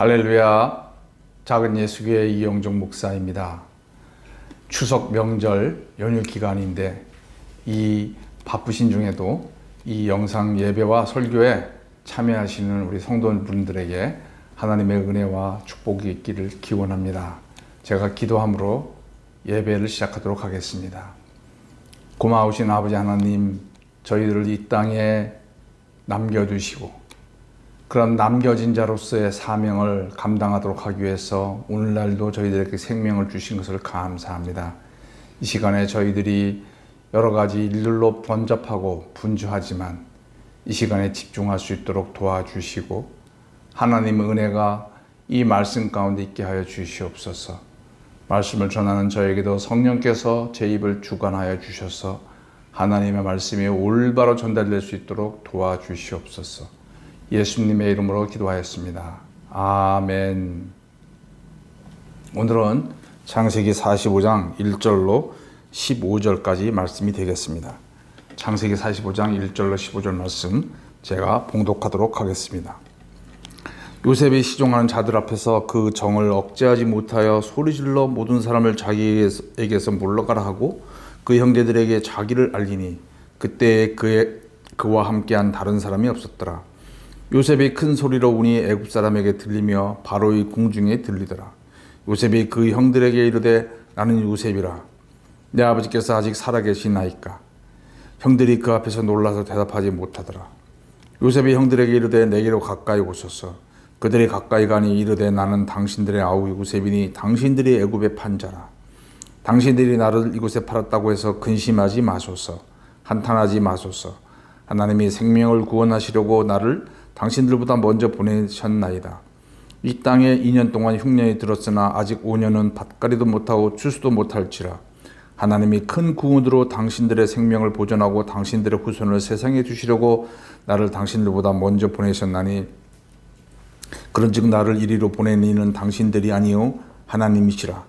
할렐루야. 작은 예수교회 이영종 목사입니다. 추석 명절 연휴 기간인데 이 바쁘신 중에도 이 영상 예배와 설교에 참여하시는 우리 성도분들에게 하나님의 은혜와 축복이 있기를 기원합니다. 제가 기도함으로 예배를 시작하도록 하겠습니다. 고마우신 아버지 하나님, 저희들을 이 땅에 남겨두시고 그런 남겨진 자로서의 사명을 감당하도록 하기 위해서 오늘날도 저희들에게 생명을 주신 것을 감사합니다. 이 시간에 저희들이 여러 가지 일들로 번잡하고 분주하지만 이 시간에 집중할 수 있도록 도와주시고 하나님의 은혜가 이 말씀 가운데 있게 하여 주시옵소서. 말씀을 전하는 저에게도 성령께서 제 입을 주관하여 주셔서 하나님의 말씀이 올바로 전달될 수 있도록 도와주시옵소서. 예수님의 이름으로 기도하였습니다. 아멘. 오늘은 창세기 45장 1절로 15절까지 말씀이 되겠습니다. 창세기 45장 1절로 15절 말씀 제가 봉독하도록 하겠습니다. 요셉이 시종하는 자들 앞에서 그 정을 억제하지 못하여 소리질러 모든 사람을 자기에게서 물러가라 하고 그 형제들에게 자기를 알리니 그때 그의 그와 함께한 다른 사람이 없었더라. 요셉이 큰 소리로 우니 애굽 사람에게 들리며 바로의 궁중에 들리더라. 요셉이 그 형들에게 이르되 나는 요셉이라. 내 아버지께서 아직 살아계시나이까. 형들이 그 앞에서 놀라서 대답하지 못하더라. 요셉이 형들에게 이르되 내게로 가까이 오소서. 그들이 가까이 가니 이르되 나는 당신들의 아우 요셉이니 당신들이 애굽의 판자라. 당신들이 나를 이곳에 팔았다고 해서 근심하지 마소서. 한탄하지 마소서. 하나님이 생명을 구원하시려고 나를 당신들보다 먼저 보내셨나이다. 이 땅에 2년 동안 흉년이 들었으나 아직 5년은 밭가리도 못하고 추수도 못할지라. 하나님이 큰 구원으로 당신들의 생명을 보존하고 당신들의 후손을 세상에 주시려고 나를 당신들보다 먼저 보내셨나니 그런즉 나를 이리로 보낸 이는 당신들이 아니요 하나님이시라.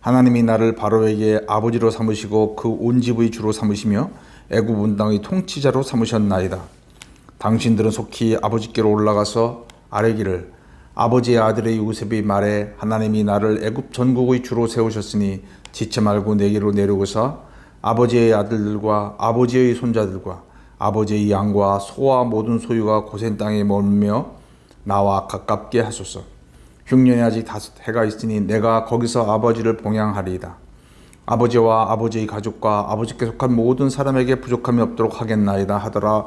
하나님이 나를 바로에게 아버지로 삼으시고 그 온 집의 주로 삼으시며 애굽 온 땅의 통치자로 삼으셨나이다. 당신들은 속히 아버지께로 올라가서 아뢰기를 아버지의 아들의 요셉이 말해 하나님이 나를 애굽 전국의 주로 세우셨으니 지체 말고 내게로 내려오사 아버지의 아들들과 아버지의 손자들과 아버지의 양과 소와 모든 소유가 고센 땅에 머물며 나와 가깝게 하소서. 흉년이 아직 다섯 해가 있으니 내가 거기서 아버지를 봉양하리이다. 아버지와 아버지의 가족과 아버지께 속한 모든 사람에게 부족함이 없도록 하겠나이다 하더라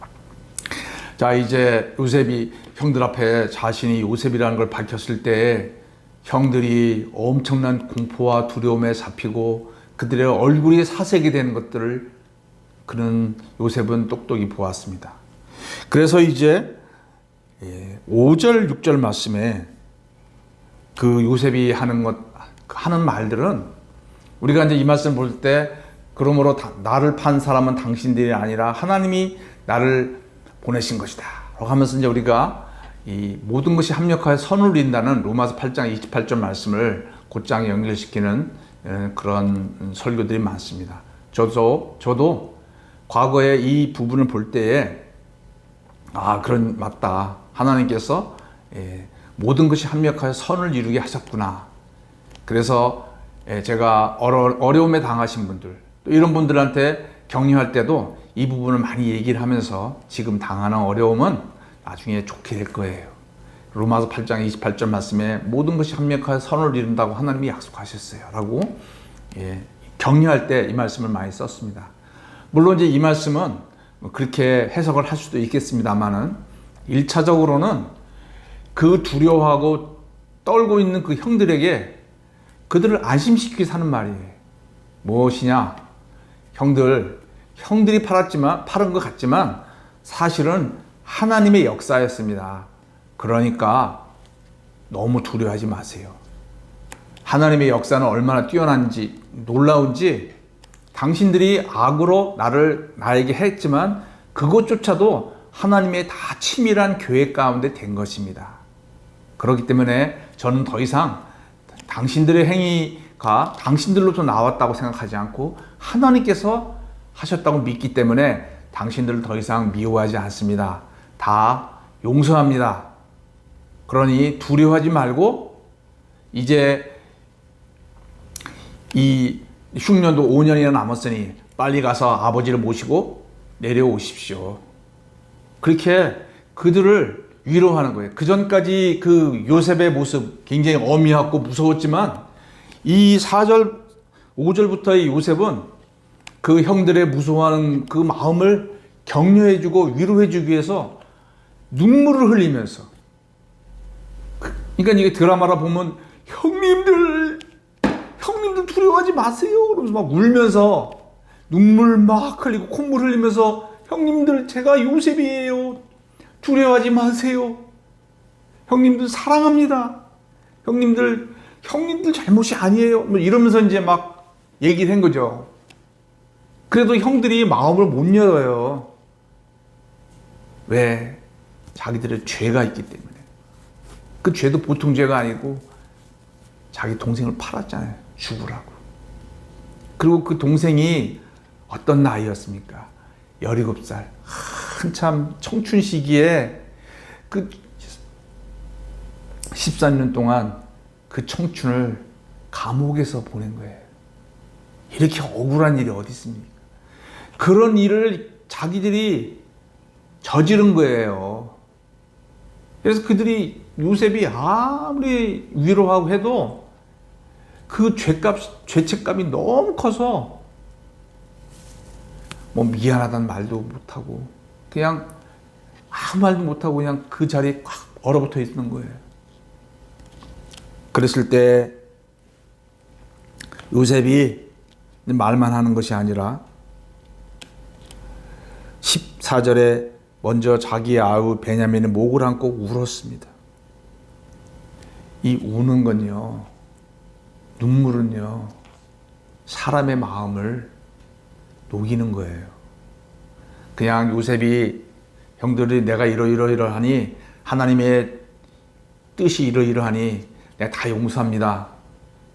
자, 이제 요셉이 형들 앞에 자신이 요셉이라는 걸 밝혔을 때 형들이 엄청난 공포와 두려움에 잡히고 그들의 얼굴이 사색이 되는 것들을 그는 요셉은 똑똑히 보았습니다. 그래서 이제 5절, 6절 말씀에 그 요셉이 하는 것, 하는 말들은 우리가 이제 이 말씀 볼 때 그러므로 나를 판 사람은 당신들이 아니라 하나님이 나를 보내신 것이다. 하면서 이제 우리가 이 모든 것이 합력하여 선을 이룬다는 로마서 8장 28절 말씀을 곧장에 연결시키는 그런 설교들이 많습니다. 저도 저도 과거에 이 부분을 볼 때에 아 그런 맞다 하나님께서 예, 모든 것이 합력하여 선을 이루게 하셨구나. 그래서 예, 제가 어려, 어려움에 당하신 분들 또 이런 분들한테 격려할 때도 이 부분을 많이 얘기를 하면서 지금 당하는 어려움은 나중에 좋게 될 거예요. 로마서 8장 28절 말씀에 모든 것이 합력하여 선을 이룬다고 하나님이 약속하셨어요. 라고 예, 격려할 때 이 말씀을 많이 썼습니다. 물론 이제 이 말씀은 그렇게 해석을 할 수도 있겠습니다만은 1차적으로는 그 두려워하고 떨고 있는 그 형들에게 그들을 안심시키기 사는 말이에요. 무엇이냐? 형들, 형들이 팔았지만, 팔은 것 같지만 사실은 하나님의 역사였습니다. 그러니까 너무 두려워하지 마세요. 하나님의 역사는 얼마나 뛰어난지 놀라운지 당신들이 악으로 나를 나에게 했지만 그것조차도 하나님의 다 치밀한 계획 가운데 된 것입니다. 그렇기 때문에 저는 더 이상 당신들의 행위가 당신들로부터 나왔다고 생각하지 않고 하나님께서 하셨다고 믿기 때문에 당신들을 더 이상 미워하지 않습니다. 다 용서합니다. 그러니 두려워하지 말고 이제 이 흉년도 5년이나 남았으니 빨리 가서 아버지를 모시고 내려오십시오. 그렇게 그들을 위로하는 거예요. 그 전까지 그 요셉의 모습 굉장히 어미하고 무서웠지만 이 4절, 5절부터의 요셉은 그 형들의 무서워하는 그 마음을 격려해주고 위로해주기 위해서 눈물을 흘리면서. 그러니까 이게 드라마라 보면 형님들 형님들 두려워하지 마세요. 그러면서 막 울면서 눈물 막 흘리고 콧물 흘리면서 형님들 제가 요셉이에요. 두려워하지 마세요. 형님들 사랑합니다. 형님들 형님들 잘못이 아니에요. 뭐 이러면서 이제 막 얘기를 한 거죠 그래도 형들이 마음을 못 열어요 왜 자기들의 죄가 있기 때문에 그 죄도 보통 죄가 아니고 자기 동생을 팔았잖아요. 죽으라고. 그리고 그 동생이 어떤 나이였습니까? 17살. 한참 청춘 시기에 그 14년 동안 그 청춘을 감옥에서 보낸 거예요. 이렇게 억울한 일이 어디 있습니까? 그런 일을 자기들이 저지른 거예요. 그래서 그들이 요셉이 아무리 위로하고 해도 그 죄값, 죄책감이 너무 커서 뭐 미안하다는 말도 못하고 그냥 아무 말도 못하고 그냥 그 자리에 꽉 얼어붙어 있는 거예요. 그랬을 때 요셉이 말만 하는 것이 아니라 14절에 먼저 자기의 아우 베냐민의 목을 안고 울었습니다. 이 우는 건요, 눈물은요, 사람의 마음을 녹이는 거예요. 그냥 요셉이 형들이 내가 이러이러이러하니 하나님의 뜻이 이러이러하니 내가 다 용서합니다.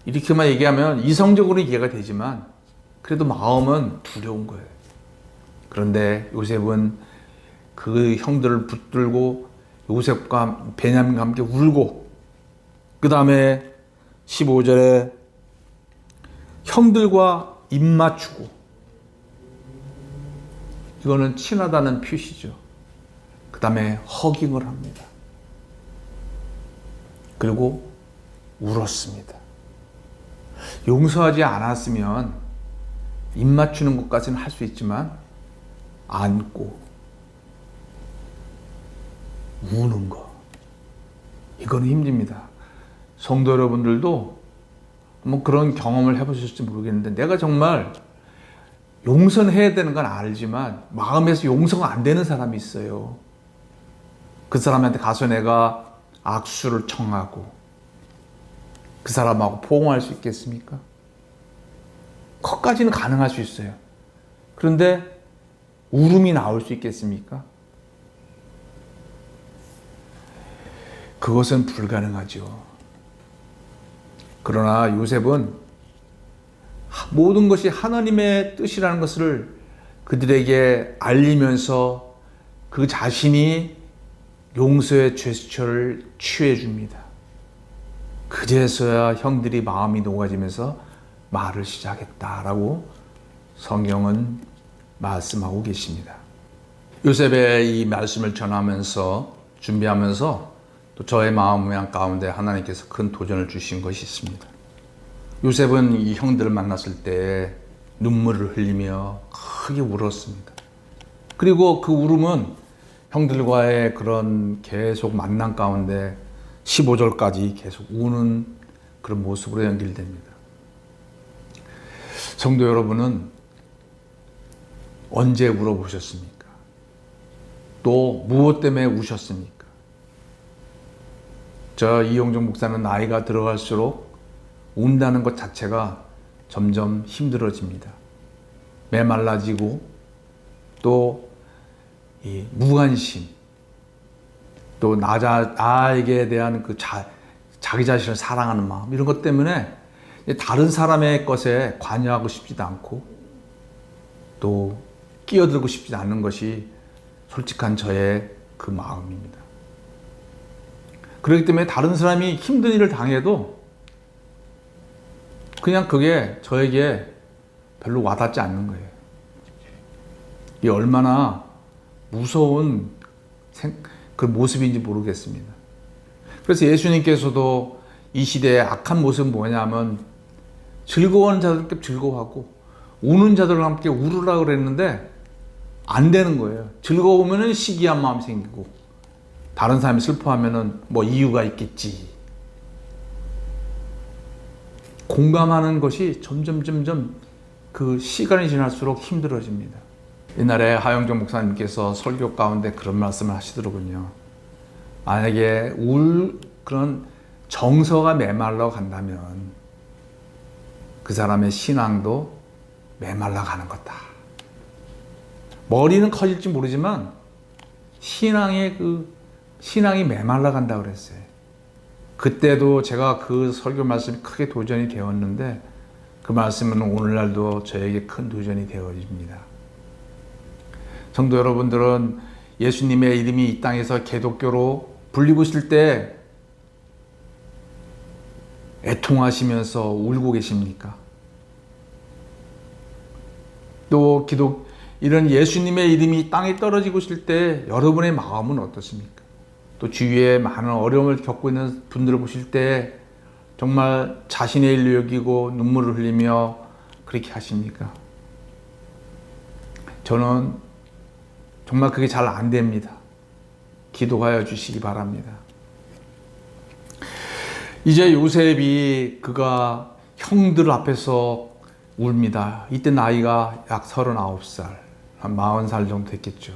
이렇게만 얘기하면 이성적으로 이해가 되지만 그래도 마음은 두려운 거예요. 그런데 요셉은 그 형들을 붙들고 요셉과 베냐민과 함께 울고 그 다음에 15절에 형들과 입 맞추고 이거는 친하다는 표시죠. 그 다음에 허깅을 합니다. 그리고 울었습니다. 용서하지 않았으면 입 맞추는 것까지는 할 수 있지만 안고 우는 거 이거는 힘듭니다. 성도 여러분들도 뭐 그런 경험을 해보셨을지 모르겠는데 내가 정말 용서는 해야 되는 건 알지만 마음에서 용서가 안 되는 사람이 있어요. 그 사람한테 가서 내가 악수를 청하고 그 사람하고 포옹할 수 있겠습니까? 컷까지는 가능할 수 있어요. 그런데 울음이 나올 수 있겠습니까? 그것은 불가능하죠. 그러나 요셉은 모든 것이 하나님의 뜻이라는 것을 그들에게 알리면서 그 자신이 용서의 제스처를 취해 줍니다. 그제서야 형들이 마음이 녹아지면서 말을 시작했다라고 성경은 말씀하고 계십니다. 요셉의 이 말씀을 전하면서 준비하면서 또 저의 마음 모양 가운데 하나님께서 큰 도전을 주신 것이 있습니다. 요셉은 이 형들을 만났을 때 눈물을 흘리며 크게 울었습니다. 그리고 그 울음은 형들과의 그런 계속 만남 가운데 15절까지 계속 우는 그런 모습으로 연결됩니다. 성도 여러분은 언제 울어보셨습니까? 또 무엇 때문에 우셨습니까? 저 이용종 목사는 나이가 들어갈수록 운다는 것 자체가 점점 힘들어집니다. 메말라지고 또이 무관심 또 나 자, 나에게 대한 그 자, 자기 자신을 사랑하는 마음 이런 것 때문에 다른 사람의 것에 관여하고 싶지도 않고 또 끼어들고 싶지 않은 것이 솔직한 저의 그 마음입니다. 그렇기 때문에 다른 사람이 힘든 일을 당해도 그냥 그게 저에게 별로 와닿지 않는 거예요. 이 얼마나 무서운 생, 그 모습인지 모르겠습니다. 그래서 예수님께서도 이 시대의 악한 모습은 뭐냐면 즐거워하는 자들께 즐거워하고 우는 자들과 함께 울으라 그랬는데 안 되는 거예요. 즐거우면은 시기한 마음이 생기고 다른 사람이 슬퍼하면은 뭐 이유가 있겠지. 공감하는 것이 점점 점점 그 시간이 지날수록 힘들어집니다. 옛날에 하영정 목사님께서 설교 가운데 그런 말씀을 하시더군요. 만약에 울 그런 정서가 메말라 간다면 그 사람의 신앙도 메말라 가는 거다. 머리는 커질지 모르지만 신앙의 그 신앙이 메말라 간다 그랬어요. 그때도 제가 그 설교 말씀이 크게 도전이 되었는데 그 말씀은 오늘날도 저에게 큰 도전이 되어집니다. 성도 여러분들은 예수님의 이름이 이 땅에서 개독교로 불리고 있을 때 애통하시면서 울고 계십니까? 또 기독 이런 예수님의 이름이 땅에 떨어지고 있을 때 여러분의 마음은 어떻습니까? 또 주위에 많은 어려움을 겪고 있는 분들을 보실 때 정말 자신의 일로 여기고 눈물을 흘리며 그렇게 하십니까? 저는 정말 그게 잘 안 됩니다. 기도하여 주시기 바랍니다. 이제 요셉이 그가 형들 앞에서 웁니다. 이때 나이가 약 39살, 한 40살 정도 됐겠죠.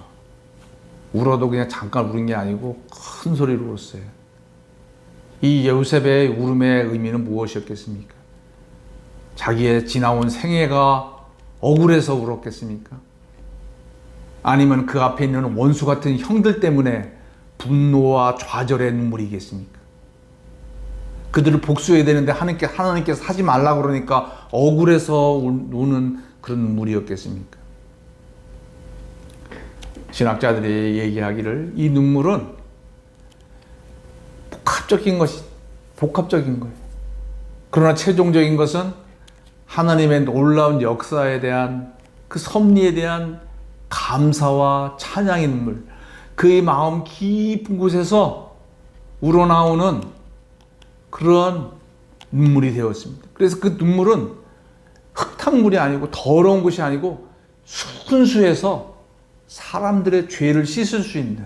울어도 그냥 잠깐 우는 게 아니고 큰 소리로 울었어요. 이 요셉의 울음의 의미는 무엇이었겠습니까? 자기의 지나온 생애가 억울해서 울었겠습니까? 아니면 그 앞에 있는 원수 같은 형들 때문에 분노와 좌절의 눈물이겠습니까? 그들을 복수해야 되는데 하나님께, 하나님께서 하지 말라 그러니까 억울해서 우는 그런 눈물이었겠습니까? 신학자들이 얘기하기를 이 눈물은 복합적인 것이 복합적인 거예요. 그러나 최종적인 것은 하나님의 놀라운 역사에 대한 그 섭리에 대한 감사와 찬양의 눈물, 그의 마음 깊은 곳에서 우러나오는 그런 눈물이 되었습니다. 그래서 그 눈물은 흙탕물이 아니고 더러운 것이 아니고 순수해서 사람들의 죄를 씻을 수 있는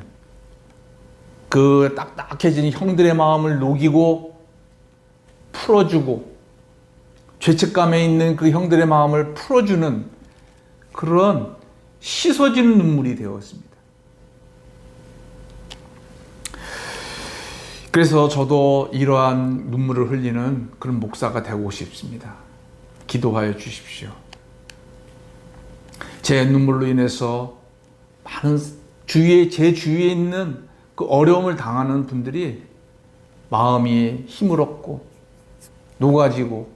그 딱딱해진 형들의 마음을 녹이고 풀어주고 죄책감에 있는 그 형들의 마음을 풀어주는 그런 씻어지는 눈물이 되었습니다. 그래서 저도 이러한 눈물을 흘리는 그런 목사가 되고 싶습니다. 기도하여 주십시오. 제 눈물로 인해서 많은 주위에 제 주위에 있는 그 어려움을 당하는 분들이 마음이 힘을 얻고 녹아지고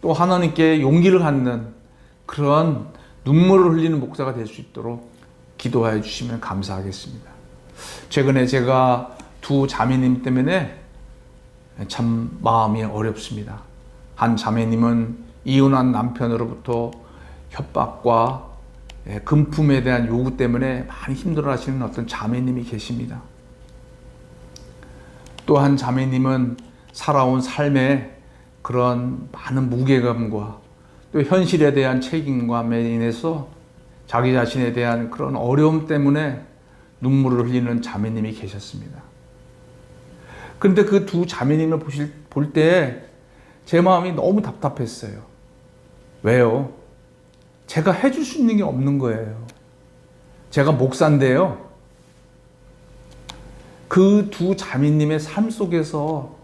또 하나님께 용기를 갖는 그런 눈물을 흘리는 목사가 될 수 있도록 기도하여 주시면 감사하겠습니다. 최근에 제가 두 자매님 때문에 참 마음이 어렵습니다. 한 자매님은 이혼한 남편으로부터 협박과 예, 금품에 대한 요구 때문에 많이 힘들어 하시는 어떤 자매님이 계십니다. 또한 자매님은 살아온 삶에 그런 많은 무게감과 또 현실에 대한 책임감에 인해서 자기 자신에 대한 그런 어려움 때문에 눈물을 흘리는 자매님이 계셨습니다. 그런데 그 두 자매님을 보실, 볼 때 제 마음이 너무 답답했어요. 왜요? 제가 해줄 수 있는 게 없는 거예요. 제가 목사인데요. 그 두 자매님의 삶 속에서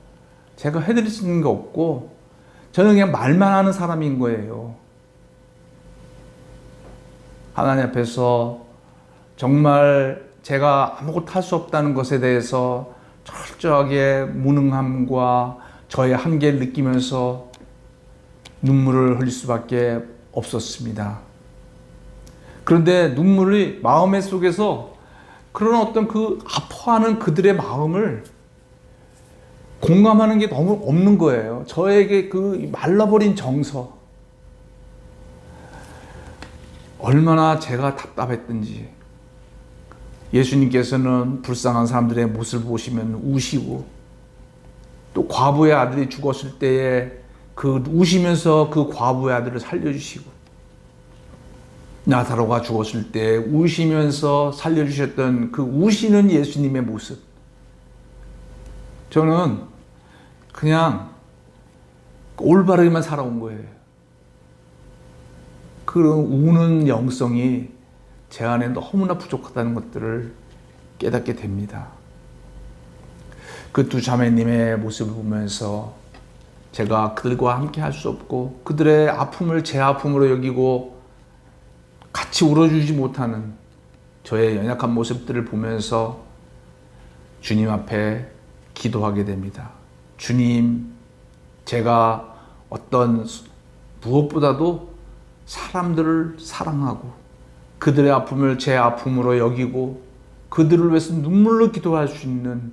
제가 해드릴 수 있는 게 없고, 저는 그냥 말만 하는 사람인 거예요. 하나님 앞에서 정말 제가 아무것도 할 수 없다는 것에 대해서 철저하게 무능함과 저의 한계를 느끼면서 눈물을 흘릴 수밖에 없었습니다. 그런데 눈물이 마음의 속에서 그런 어떤 그 아파하는 그들의 마음을 공감하는 게 너무 없는 거예요. 저에게 그 말라버린 정서. 얼마나 제가 답답했던지. 예수님께서는 불쌍한 사람들의 모습을 보시면 우시고, 또 과부의 아들이 죽었을 때에 그 우시면서 그 과부의 아들을 살려주시고, 나사로가 죽었을 때 우시면서 살려주셨던 그 우시는 예수님의 모습. 저는 그냥 올바르게만 살아온 거예요. 그런 우는 영성이 제 안에 너무나 부족하다는 것들을 깨닫게 됩니다. 그 두 자매님의 모습을 보면서 제가 그들과 함께 할 수 없고 그들의 아픔을 제 아픔으로 여기고 같이 울어주지 못하는 저의 연약한 모습들을 보면서 주님 앞에 기도하게 됩니다. 주님, 제가 어떤 무엇보다도 사람들을 사랑하고 그들의 아픔을 제 아픔으로 여기고 그들을 위해서 눈물로 기도할 수 있는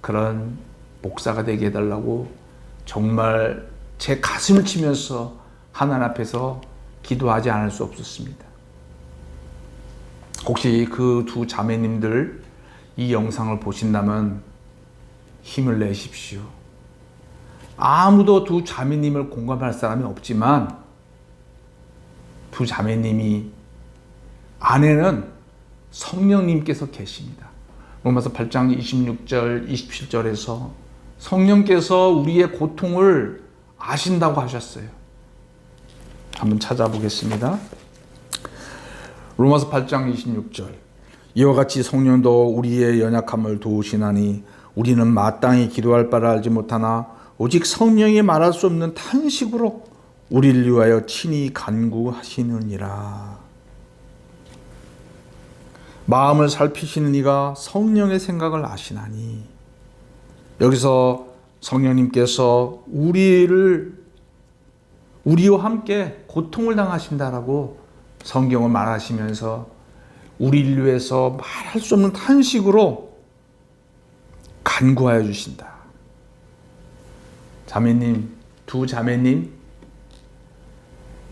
그런 목사가 되게 해달라고 정말 제 가슴을 치면서 하나님 앞에서 기도하지 않을 수 없었습니다. 혹시 그 두 자매님들 이 영상을 보신다면 힘을 내십시오. 아무도 두 자매님을 공감할 사람이 없지만 두 자매님이 안에는 성령님께서 계십니다. 로마서 8장 26절, 27절에서 성령께서 우리의 고통을 아신다고 하셨어요. 한번 찾아보겠습니다. 로마서 8장 26절. 이와 같이 성령도 우리의 연약함을 도우시나니 우리는 마땅히 기도할 바를 알지 못하나 오직 성령이 말할 수 없는 탄식으로 우리를 위하여 친히 간구하시느니라. 마음을 살피시는 이가 성령의 생각을 아시나니 여기서 성령님께서 우리를 우리와 함께 고통을 당하신다라고 성경을 말하시면서 우리를 위해서 말할 수 없는 탄식으로 간구하여 주신다. 자매님, 두 자매님,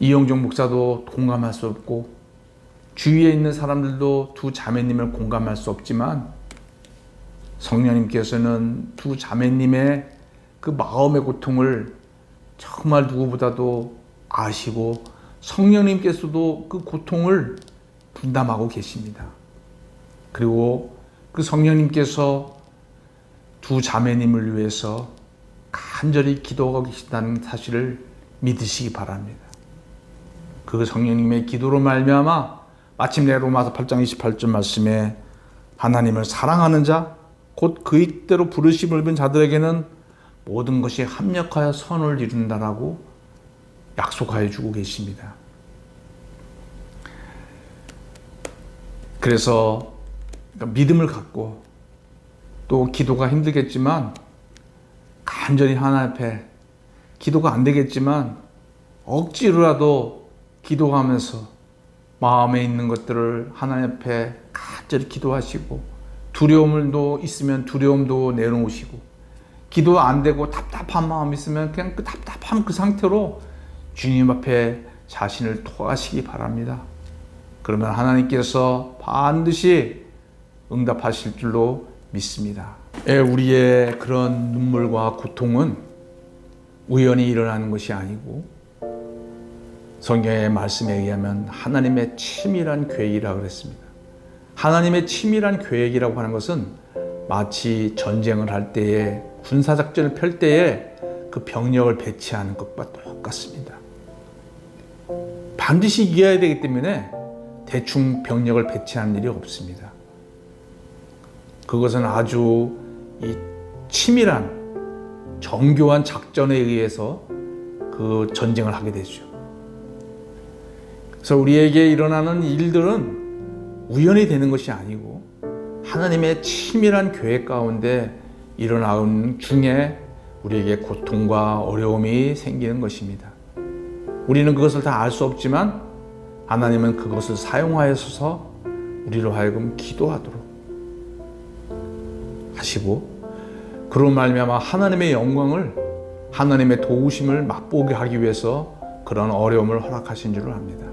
이영종 목사도 공감할 수 없고, 주위에 있는 사람들도 두 자매님을 공감할 수 없지만, 성령님께서는 두 자매님의 그 마음의 고통을 정말 누구보다도 아시고, 성령님께서도 그 고통을 분담하고 계십니다. 그리고 그 성령님께서 두 자매님을 위해서 간절히 기도하고 계신다는 사실을 믿으시기 바랍니다. 그 성령님의 기도로 말미암아 마침내 로마서 8장 28절 말씀에 하나님을 사랑하는 자, 곧 그이대로 부르심을 입은 자들에게는 모든 것이 합력하여 선을 이룬다라고 약속하여 주고 계십니다. 그래서 믿음을 갖고 또 기도가 힘들겠지만 간절히 하나님 앞에 기도가 안 되겠지만 억지로라도 기도하면서 마음에 있는 것들을 하나님 앞에 간절히 기도하시고 두려움도 있으면 두려움도 내놓으시고 기도 안 되고 답답한 마음 있으면 그냥 그 답답한 그 상태로 주님 앞에 자신을 토하시기 바랍니다. 그러면 하나님께서 반드시 응답하실 줄로 믿습니다. 예, 우리의 그런 눈물과 고통은 우연히 일어나는 것이 아니고 성경의 말씀에 의하면 하나님의 치밀한 계획이라 그랬습니다. 하나님의 치밀한 계획이라고 하는 것은 마치 전쟁을 할 때에 군사작전을 펼 때에 그 병력을 배치하는 것과 똑같습니다. 반드시 이겨야 되기 때문에 대충 병력을 배치하는 일이 없습니다. 그것은 아주 이 치밀한 정교한 작전에 의해서 그 전쟁을 하게 되죠. 그래서 우리에게 일어나는 일들은 우연히 되는 것이 아니고 하나님의 치밀한 계획 가운데 일어나는 중에 우리에게 고통과 어려움이 생기는 것입니다. 우리는 그것을 다 알 수 없지만 하나님은 그것을 사용하여서 우리로 하여금 기도하도록 하시고 그로 말미암아 하나님의 영광을 하나님의 도우심을 맛보게 하기 위해서 그런 어려움을 허락하신 줄을 압니다.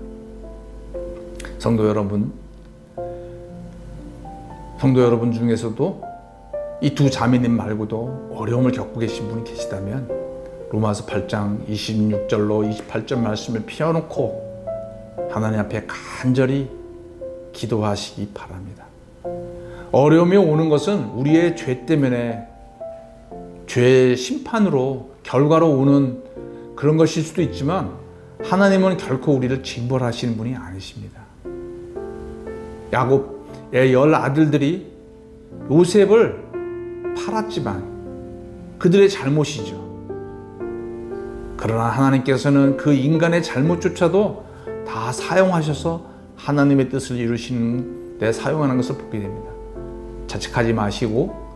성도 여러분, 성도 여러분 중에서도 이 두 자매님 말고도 어려움을 겪고 계신 분이 계시다면 로마서 8장 26절로 28절 말씀을 피워놓고 하나님 앞에 간절히 기도하시기 바랍니다. 어려움이 오는 것은 우리의 죄 때문에 죄의 심판으로 결과로 오는 그런 것일 수도 있지만 하나님은 결코 우리를 징벌하시는 분이 아니십니다. 야곱의 열 아들들이 요셉을 팔았지만 그들의 잘못이죠. 그러나 하나님께서는 그 인간의 잘못조차도 다 사용하셔서 하나님의 뜻을 이루시는 데 사용하는 것을 보게 됩니다. 자책하지 마시고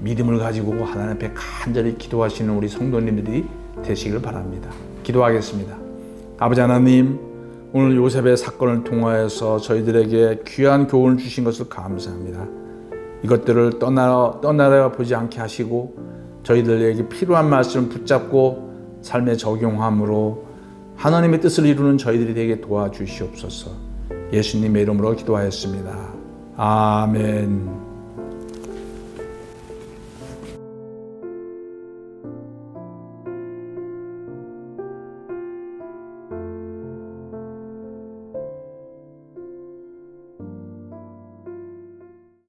믿음을 가지고 하나님 앞에 간절히 기도하시는 우리 성도님들이 되시길 바랍니다. 기도하겠습니다. 아버지 하나님, 오늘 요셉의 사건을 통하여서 저희들에게 귀한 교훈을 주신 것을 감사합니다. 이것들을 떠나, 떠나려 보지 않게 하시고 저희들에게 필요한 말씀을 붙잡고 삶에 적용함으로 하나님의 뜻을 이루는 저희들이 되게 도와주시옵소서. 예수님의 이름으로 기도하였습니다. 아멘.